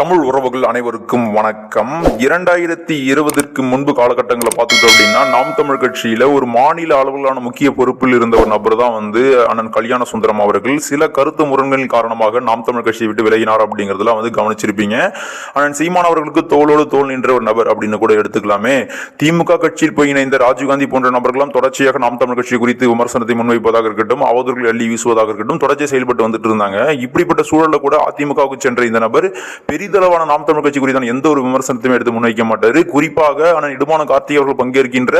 தமிழ் உறவுகள் அனைவருக்கும் வணக்கம். இரண்டாயிரத்தி இருபதற்கு முன்பு காலகட்டங்களை பார்த்துட்டோம் அப்படின்னா நாம் தமிழ் கட்சியில ஒரு மாநில அளவிலான முக்கிய பொறுப்பில் இருந்த ஒரு நபர் தான் வந்து அண்ணன் கல்யாண சுந்தரம் அவர்கள். சில கருத்து முரண்களின் காரணமாக நாம் தமிழ் கட்சியை விட்டு விலகினார் அப்படிங்கிறதுலாம் வந்து கவனிச்சிருப்பீங்க. அண்ணன் சீமான் அவர்களுக்கு தோளோடு தோல் நின்ற ஒரு நபர் அப்படின்னு கூட எடுத்துக்கலாமே. திமுக கட்சியில் போய் இணைந்த ராஜீவ்காந்தி போன்ற நபர்களும் தொடர்ச்சியாக நாம் தமிழ் கட்சி குறித்து விமர்சனத்தை முன்வைப்பதாக இருக்கட்டும் அவதூறுகள் அள்ளி வீசுவதாக இருக்கட்டும் தொடர்ச்சியாக செயல்பட்டு வந்துட்டு இருந்தாங்க. இப்படிப்பட்ட சூழலில் கூட அதிமுகவுக்கு சென்ற இந்த நபர் பெரிய பெரிதளவான நாம் தமிழ் கட்சி குறித்தான எந்த ஒரு விமர்சனத்தையும் எடுத்து முன்வைக்க மாட்டாரு. குறிப்பாக அண்ணன் இடுமான கார்த்திகை அவர்கள் பங்கேற்கின்ற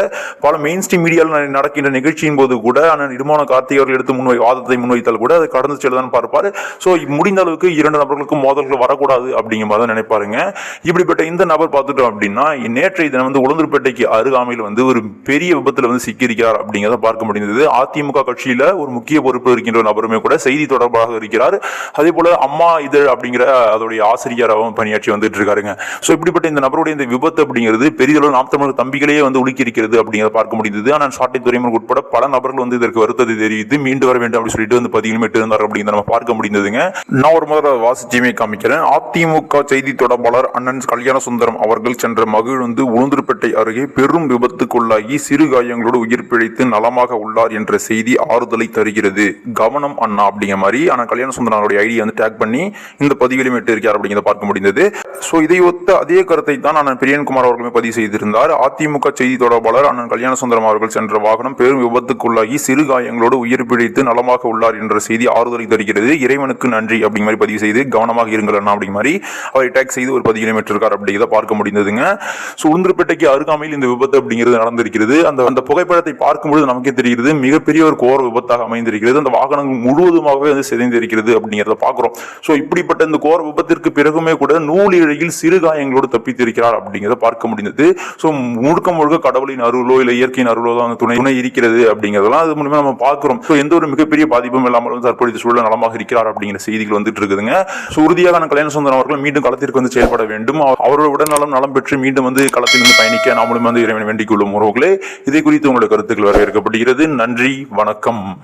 பல மெயின் ஸ்ட்ரீம் மீடியாவில் நடக்கின்ற நிகழ்ச்சியின் போது கூட அண்ணன் இடுமான கார்த்திகை அவர்கள் எடுத்து முன்வை வாதத்தை முன்வைத்தால் கூட அதை கடந்து செல்லதான் பார்ப்பார். ஸோ முடிந்த அளவுக்கு இரண்டு நபர்களுக்கும் மோதல்கள் வரக்கூடாது அப்படிங்கிற மாதிரி தான் நினைப்பாருங்க. இப்படிப்பட்ட இந்த நபர் பார்த்துட்டோம் அப்படின்னா நேற்றைய தினம் வந்து உளுந்தூர்பேட்டைக்கு அருகாமையில் வந்து ஒரு பெரிய விபத்தில் வந்து சிக்கியிருக்கிறார் அப்படிங்கிறத பார்க்க முடிந்தது. அதிமுக கட்சியில் ஒரு முக்கிய பொறுப்பு இருக்கின்ற ஒரு நபருமே கூட செய்தி தொடர்பாக இருக்கிறார். அதே போல அம்மா இதழ் அப்படிங்கிற அதோடைய ஆசிரியராகவும் பணியாற்றி வந்துட்டு இருக்காருங்க. ஸோ இப்படிப்பட்ட இந்த நபருடைய இந்த விபத்து அப்படிங்கிறது பெரிதளவு நாம் தமிழர் தம்பிகளே வந்து உலுக்கியிருக்கிறது அப்படிங்கிறத பார்க்க முடிந்தது. ஆனால் சாட்டை துறைமுகம் உட்பட பல நபர்கள் வந்து இதற்கு வருத்தத்தை தெரிவித்து மீண்டு வர வேண்டும் அப்படின்னு சொல்லிட்டு வந்து பதிலும் இருந்தார் அப்படிங்கிறத நம்ம பார்க்க முடிந்ததுங்க. நான் ஒரு முதல்ல வாசிச்சியுமே காமிக்கிறேன். அதிமுக செய்தி தொடர்பாளர் அண்ணன் கல்யாண சுந்தரம் அவர்கள் சென்ற மகிழ்ந்து உளுந்தூர்பேட்டை அருகே பெரும் விபத்துக்குள்ளாகி சிறு காயங்களோடு உயிர் பிழைத்து நலமாக உள்ளார் என்ற செய்தி ஆறுதலை தருகிறது. கவனம் அண்ணா அப்படிங்கிற மாதிரி. ஆனால் கல்யாண சுந்தரம் அவருடைய ஐடியை வந்து டேக் பண்ணி இந்த பதிவிலும் இட்டு இருக்கார் அப்படிங்கிறத பார்க்க முடிந்தது. ஸோ இதை ஒத்த அதே கருத்தை தான் அண்ணன் பிரியன்குமார் அவர்களுமே பதிவு செய்திருந்தார். அதிமுக செய்தி தொடர்பாளர் அண்ணன் கல்யாண சுந்தரம் அவர்கள் சென்ற வாகனம் பெரும் விபத்துக்குள்ளாகி சிறு காயங்களோடு உயிர் பிழைத்து நலமாக உள்ளார் என்ற செய்தி ஆறுதலை தருகிறது. இறைவனுக்கு நன்றி அப்படிங்கிற மாதிரி பதிவு செய்து கவனமாக இருங்கள் அண்ணா அப்படிங்கிற மாதிரி அவரை டேக் செய்து ஒரு பதிவு பெற்றிருக்கார் அப்படிங்கிறத பார்க்க முடிந்ததுங்க. ஸோ உளுந்தூர்பேட்டைக்கு அருகாமையில் இந்த விபத்து அப்படிங்கிறது நடந்திருக்கிறது. அந்த அந்த புகைப்படத்தை பார்க்கும்பொழுது நமக்கே தெரிகிறது மிகப்பெரிய ஒரு கோர விபத்தாக அமைந்திருக்கிறது. அந்த வாகனங்கள் முழுவதுமாகவே வந்து சிதைந்திருக்கிறது அப்படிங்கிறத பார்க்குறோம். ஸோ இப்படிப்பட்ட இந்த கோர விபத்திற்கு பிறகுமே கூட நூலிழையில் சிறு காயங்களோடு தப்பித்திருக்கிறார் அப்படிங்கிறத பார்க்க முடிந்தது. ஸோ முழுக்க முழுக்க கடவுளின் அருளோ இல்லை இயற்கையின் அருளோ தான் அந்த துணை துணை இருக்கிறது அப்படிங்கிறதெல்லாம் அது மூலமா நம்ம பார்க்குறோம். ஸோ எந்த ஒரு மிகப்பெரிய பாதிப்பும் இல்லாமல் தற்பொழுது சூழல் நலமாக இருக்கிறார் அப்படிங்கிற செய்திகள் வந்துட்டு இருக்குதுங்க. ஸோ உறுதியாக கல்யாண சுந்தரம் அவர்கள் மீண்டும் களத்திற்கு வந்து செயல்பட வேண்டும். அவர்- அவரோட உடல்நலம் நலம் பெற்று மீண்டும் வந்து களத்தில் இருந்து பயணிக்க நாமளும் வந்து இறைவனை வேண்டிக் கொள்ளும் உறவுகளே. இதை குறித்து உங்களுடைய கருத்துக்கள் வரவேற்கப்படுகிறது. நன்றி வணக்கம்.